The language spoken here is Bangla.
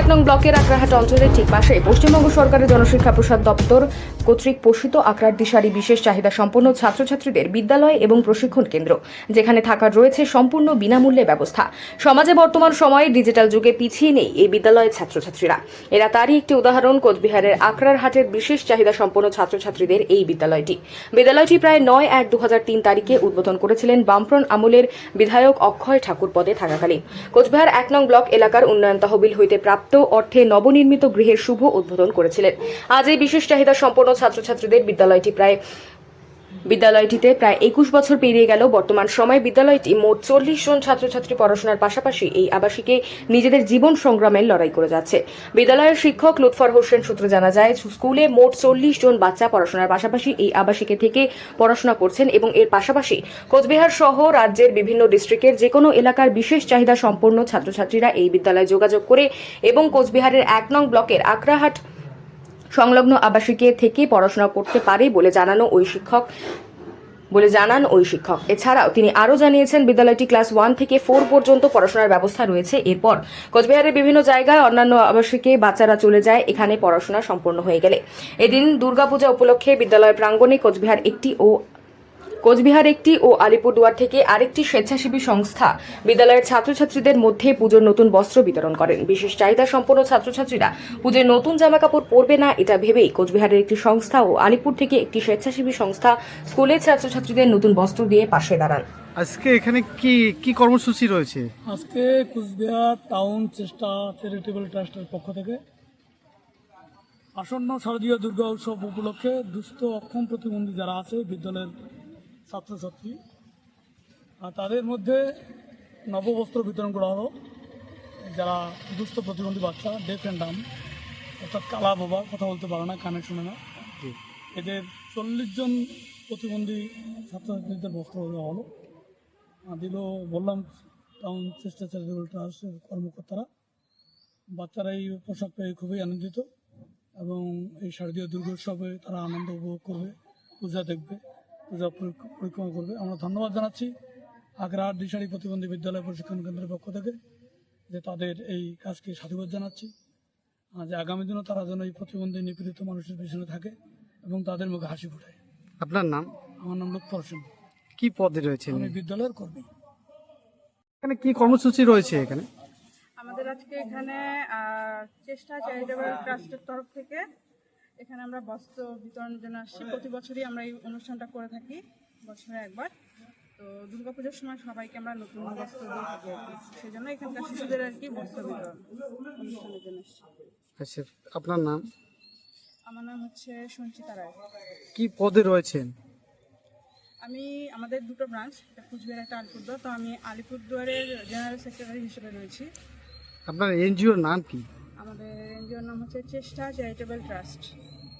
এক নং ব্লকের আকরাহাট অঞ্চলের ঠিক পাশে পশ্চিমবঙ্গ সরকারের জনশিক্ষা প্রসাদ দপ্তর কর্তৃক পোষিত আকরার দিশারি বিশেষ চাহিদা সম্পন্ন ছাত্রছাত্রীদের বিদ্যালয় এবং প্রশিক্ষণ কেন্দ্র, যেখানে থাকার রয়েছে সম্পূর্ণ বিনামূল্যে ব্যবস্থা। সমাজে বর্তমান সময়ে ডিজিটাল যুগে পিছিয়ে নেই এই বিদ্যালয়ের ছাত্রছাত্রীরা। এরা তারই একটি উদাহরণ কোচবিহারের আকরার হাটের বিশেষ চাহিদা সম্পন্ন ছাত্রছাত্রীদের এই বিদ্যালয়টি। বিদ্যালয়টি প্রায় নয় এক দু তারিখে উদ্বোধন করেছিলেন বামফ্রন্ট আমলের বিধায়ক অক্ষয় ঠাকুর পদে থাকাকালীন। কোচবিহার এক নং ব্লক এলাকার উন্নয়ন তহবিল হইতে প্রাপ্ত অর্থে নবনির্মিত গৃহের শুভ উদ্বোধন করেছিলেন। আজ এই বিশেষ চাহিদা সম্পন্ন ছাত্রছাত্রীদের বিদ্যালয়টি প্রায় বিদ্যালয়টিতে প্রায় একুশ বছর পেরিয়ে গেল বর্তমান সময়ে। বিদ্যালয়টি মোট চল্লিশ জন ছাত্রছাত্রী পড়াশোনার পাশাপাশি এই আবাসিকে নিজেদের জীবন সংগ্রামের লড়াই করে যাচ্ছে। বিদ্যালয়ের শিক্ষক লুৎফর হোসেন সূত্রে জানা যায়, স্কুলে মোট চল্লিশ জন বাচ্চা পড়াশোনার পাশাপাশি এই আবাসিকে থেকে পড়াশোনা করছেন এবং এর পাশাপাশি কোচবিহার সহ রাজ্যের বিভিন্ন ডিস্ট্রিক্টের যে কোনো এলাকার বিশেষ চাহিদা সম্পন্ন ছাত্রছাত্রীরা এই বিদ্যালয়ে যোগাযোগ করে এবং কোচবিহারের এক নং ব্লকের আকরাহাট সংলগ্ন আবাসিকে থেকে পড়াশোনা করতে পারে বলে জানানো ওই শিক্ষক, বলে জানান ওই শিক্ষক। এছাড়াও তিনি আরও জানিয়েছেন, বিদ্যালয়টি ক্লাস ওয়ান থেকে ফোর পর্যন্ত পড়াশোনার ব্যবস্থা রয়েছে। এরপর কোচবিহারের বিভিন্ন জায়গায় অন্যান্য আবাসিকে বাচ্চারা চলে যায়, এখানে পড়াশোনা সম্পন্ন হয়ে গেলে। এদিন দুর্গাপূজা উপলক্ষে বিদ্যালয় প্রাঙ্গণে কোচবিহার একটি ও কোচবিহার একটি ও আলিপুরদুয়ার থেকে আরেকটি স্বেচ্ছাসেবী সংস্থা। বিদ্যালয়ের ছাত্রছাত্রীদের মধ্যে পুজোর নতুন বস্ত্র বিতরণ করেন। বিশেষ চাহিদা সম্পন্ন ছাত্রছাত্রীরা পুজোর নতুন জামা কাপড় পরবে না এটা ভেবেই কোচবিহারের একটি সংস্থা ও আলিপুর থেকে একটি স্বেচ্ছাসেবী সংস্থা স্কুলের ছাত্রছাত্রীদের নতুন বস্ত্র দিয়ে পাশে দাঁড়ান। আজকে এখানে কি কি কর্মসূচি রয়েছে? আজকে কুচবিহার টাউন চেষ্টা চ্যারিটেবল ট্রাস্টের পক্ষ থেকে আসন্ন শারদীয় দুর্গা উৎসব উপলক্ষে দুস্থ অক্ষম প্রতিবন্ধী যারা আছে বিদ্যালয়ের ছাত্রছাত্রী। আর তাদের মধ্যে নববস্ত্র বিতরণ করা হলো। যারা দুস্থ প্রতিবন্ধী বাচ্চা ডেফ অ্যান্ড ডাম অর্থাৎ কালা বাবা কথা বলতে পারে না কানে শুনে না। এদের চল্লিশ জন প্রতিবন্ধী ছাত্রছাত্রীদের বস্ত্র দেওয়া হলো। দিল বললাম টাউন চেষ্টা চ্যারিটেবল ট্রাস্টের কর্মকর্তারা। বাচ্চারা এই পোশাক পেয়ে খুবই আনন্দিত এবং এই শারদীয় দুর্গোৎসবে তারা আনন্দ উপভোগ করবে পূজা দেখবে। পরি- পরিক্রমা করবে। আমরা ধন্যবাদ জানাচ্ছি আগ্রাহাট দিশারি প্রতিবন্ধী বিদ্যালয় প্রশিক্ষণ কেন্দ্রের পক্ষ থেকে যে তাদের এই কাজকে সাধুবাদ জানাচ্ছি। যে আগামী দিনও তারা যেন এই প্রতিবন্ধী নিপীড়িত মানুষের পিছনে থাকে এবং তাদের মুখে হাসি ফোটায়। আপনার নাম? আমার নাম লোকপাল সিং কি পদে রয়েছে আমি বিদ্যালয়ের কর্মী। এখানে কি কর্মসূচি রয়েছে এখানে? আমাদের আজকে এখানে চেষ্টা চ্যারিটেবল ট্রাস্টের তরফ থেকে এখানে আমরা বস্ত্র বিতরণের জন্য আসছি। প্রতি বছরই আমরা এই অনুষ্ঠানটা করে থাকি বছরে একবার। তো দুর্গাপুজোর সময় সবাইকে আমরা নতুন বস্ত্র দিয়ে থাকি। সেই জন্য এখানকার শিশুদের আর কি বস্ত্র বিতরণ অনুষ্ঠানের জন্য এসেছি আচ্ছা আপনার নাম? আমার নাম হচ্ছে সঞ্চিতা রায়। কি পদে রয়েছেন? আমি আমাদের দুটো ব্রাঞ্চ একটা কুচবিহার একটা আলিপুরদুয়ার। তো আমি আলিপুরদুয়ারের জেনারেল সেক্রেটারি হিসেবে রয়েছি। আপনার এনজিওর নাম কি? আমাদের এনজিওর নাম হচ্ছে চেষ্টা চ্যারিটেবল ট্রাস্ট।